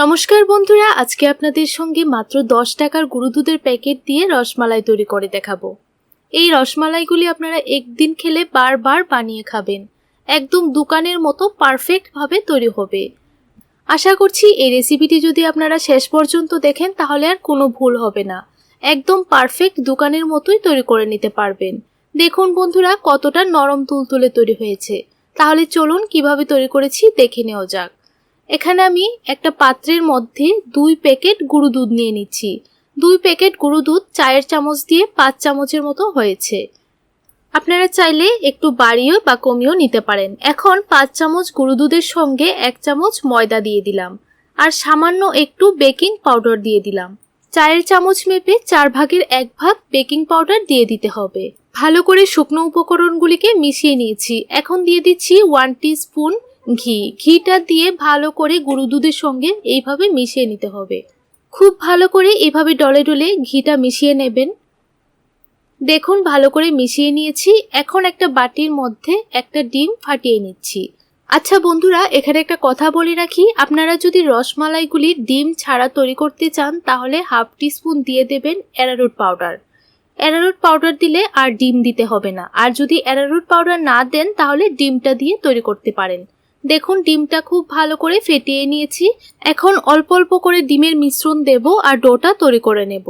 নমস্কার বন্ধুরা, আজকে আপনাদের সঙ্গে মাত্র দশ টাকার গুঁড়ো দুধের প্যাকেট দিয়ে রসমালাই তৈরি করে দেখাবো। এই রসমালাইগুলি আপনারা একদিন খেলে বারবার বানিয়ে খাবেন। একদম দোকানের মতো পারফেক্টভাবে তৈরি হবে। আশা করছি এই রেসিপিটি যদি আপনারা শেষ পর্যন্ত দেখেন, তাহলে আর কোনো ভুল হবে না। একদম পারফেক্ট দোকানের মতোই তৈরি করে নিতে পারবেন। দেখুন বন্ধুরা, কতটা নরম তুলতুলে তৈরি হয়েছে। তাহলে চলুন কীভাবে তৈরি করেছি দেখে নেওয়া যাক। এখানে আমি একটা পাত্রের মধ্যে দুই প্যাকেট গুঁড়ো দুধ নিয়ে নিচ্ছি। দুই প্যাকেট গুঁড়ো দুধ চায়ের চামচ দিয়ে পাঁচ চামচের মতো হয়েছে। আপনারা চাইলে একটু বাড়িয়েও বা কমিয়েও নিতে পারেন। এখন পাঁচ চামচ গুঁড়ো দুধের সঙ্গে এক চামচ ময়দা দিয়ে দিলাম। আর সামান্য একটু বেকিং পাউডার দিয়ে দিলাম। চায়ের চামচ মেপে চার ভাগের এক ভাগ বেকিং পাউডার দিয়ে দিতে হবে। ভালো করে শুকনো উপকরণগুলিকে মিশিয়ে নিয়েছি। এখন দিয়ে দিচ্ছি ওয়ান স্পুন ঘি। ঘিটা দিয়ে ভালো করে গরু দুধের সঙ্গে এইভাবে মিশিয়ে নিতে হবে। খুব ভালো করে এভাবে ডলে ডলে ঘিটা মিশিয়ে নেবেন। দেখুন, ভালো করে মিশিয়ে নিয়েছি। এখন একটা বাটির মধ্যে একটা ডিম ফাটিয়ে নিচ্ছি। আচ্ছা বন্ধুরা, এখানে একটা কথা বলে রাখি। আপনারা যদি রসমালাইগুলি ডিম ছাড়া তৈরি করতে চান, তাহলে হাফ টিস্পুন দিয়ে দেবেন অ্যারারুট পাউডার। অ্যারারুট পাউডার দিলে আর ডিম দিতে হবে না। আর যদি অ্যারারুট পাউডার না দেন, তাহলে ডিমটা দিয়ে তৈরি করতে পারেন। দেখুন, ডিমটা খুব ভালো করে ফেটিয়ে নিয়েছি। এখন অল্প অল্প করে ডিমের মিশ্রণ দেব আর ডোটা তৈরি করে নেব।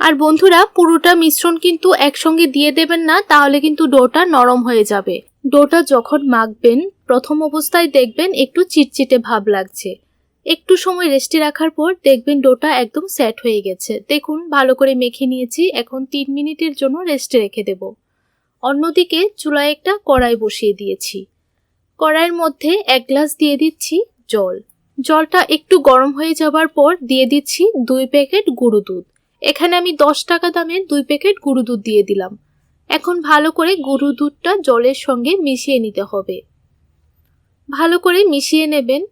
আর বন্ধুরা, পুরোটা মিশ্রণ কিন্তু একসঙ্গে দিয়ে দেবেন না, তাহলে কিন্তু ডোটা নরম হয়ে যাবে। ডোটা যখন মাখবেন, প্রথম অবস্থায় দেখবেন একটু চিটচিটে ভাব লাগছে। একটু সময় রেস্টে রাখার পর দেখবেন ডোটা একদম সেট হয়ে গেছে। দেখুন, ভালো করে মেখে নিয়েছি, এখন তিন মিনিটের জন্য রেস্টে রেখে দেব। অন্যদিকে চুলায় একটা কড়াই বসিয়ে দিয়েছি। কড়াইয়ের মধ্যে এক গ্লাস দিয়ে দিচ্ছি জল। জলটা একটু গরম হয়ে যাবার পর দিয়ে দিচ্ছি দুই প্যাকেট গুঁড়ো দুধ। এখানে আমি দশ টাকা দামের দুই প্যাকেট গুঁড়ো দুধ দিয়ে দিলাম। এখন ভালো করে গুঁড়ো দুধটা জলের সঙ্গে মিশিয়ে নিতে হবে। ভালো করে মিশিয়ে নেবেন।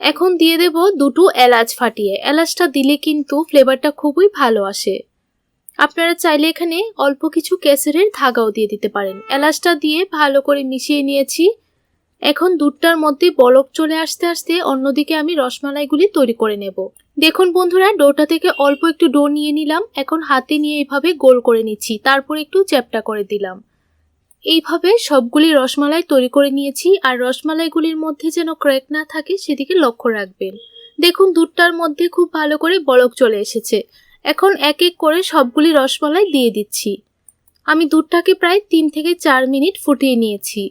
এখন দিয়ে দেব দুটো এলাচ ফাটিয়ে। এলাচটা দিলে কিন্তু ফ্লেভারটা খুবই ভালো আসে। আপনারা চাইলে এখানে অল্প কিছু কেসরের ধাগাও দিয়ে দিতে পারেন। এলাচটা দিয়ে ভালো করে মিশিয়ে নিয়েছি। এখন দুধটার মধ্যে বলক চলে আসতে আসতে অন্যদিকে আমি রসমালাইগুলি তৈরি করে নেব। দেখুন বন্ধুরা, ডোটা থেকে অল্প একটু ডো নিয়ে নিলাম। এখন হাতে নিয়ে এইভাবে গোল করে নিচ্ছি। তারপর একটু চ্যাপটা করে দিলাম। এইভাবে সবগুলি রসমালাই তৈরি করে নিয়েছি। আর রসমালাইগুলির মধ্যে যেন ক্র্যাক না থাকে, সেদিকে লক্ষ্য রাখবেন। দেখুন, দুধটার মধ্যে খুব ভালো করে বলক চলে এসেছে। এখন এক এক করে সবগুলি রসমালাই দিয়ে দিচ্ছি। আমি দুধটাকে প্রায় তিন থেকে চার মিনিট ফুটিয়ে নিয়েছি।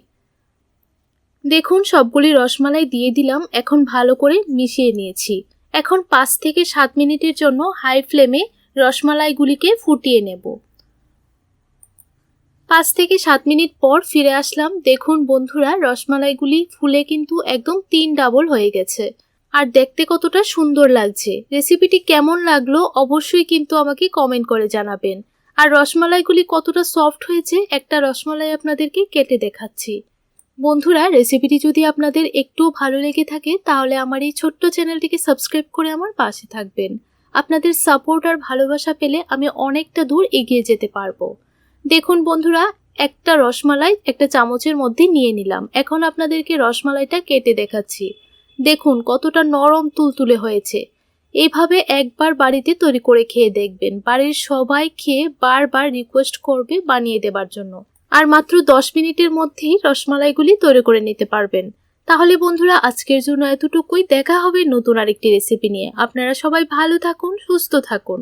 দেখুন, সবগুলি রসমালাই দিয়ে দিলাম, এখন ভালো করে মিশিয়ে নিয়েছি। এখন পাঁচ থেকে সাত মিনিটের জন্য হাই ফ্লেমে রসমালাইগুলিকে ফুটিয়ে নেব। পাঁচ থেকে সাত মিনিট পর ফিরে আসলাম। দেখুন বন্ধুরা, রসমালাইগুলি ফুলে কিন্তু একদম তিন ডাবল হয়ে গেছে। আর দেখতে কতটা সুন্দর লাগছে। রেসিপিটি কেমন লাগল অবশ্যই কিন্তু আমাকে কমেন্ট করে জানাবেন। আর রসমালাইগুলি কতটা সফট হয়েছে, একটা রসমালাই আপনাদেরকে কেটে দেখাচ্ছি। বন্ধুরা রেসিপিটি যদি আপনাদের একটুও ভালো লেগে থাকে, তাহলে আমার এই ছোট্ট চ্যানেলটিকে সাবস্ক্রাইব করে আমার পাশে থাকবেন। আপনাদের সাপোর্ট আর ভালোবাসা পেলে আমি অনেকটা দূর এগিয়ে যেতে পারব। দেখুন বন্ধুরা, একটা রসমালাই একটা চামচের মধ্যে নিয়ে নিলাম। এখন আপনাদেরকে রসমালাইটা কেটে দেখাচ্ছি। দেখুন কতটা নরম তুলতুলে হয়েছে। এইভাবে একবার বাড়িতে তৈরি করে খেয়ে দেখবেন। বাড়ির সবাই খেয়ে বারবার রিকোয়েস্ট করবে বানিয়ে দেবার জন্য। আর মাত্র দশ মিনিটের মধ্যেই রসমালাইগুলি তৈরি করে নিতে পারবেন। তাহলে বন্ধুরা, আজকের জন্য এতটুকুই। দেখা হবে নতুন আরেকটি রেসিপি নিয়ে। আপনারা সবাই ভালো থাকুন, সুস্থ থাকুন।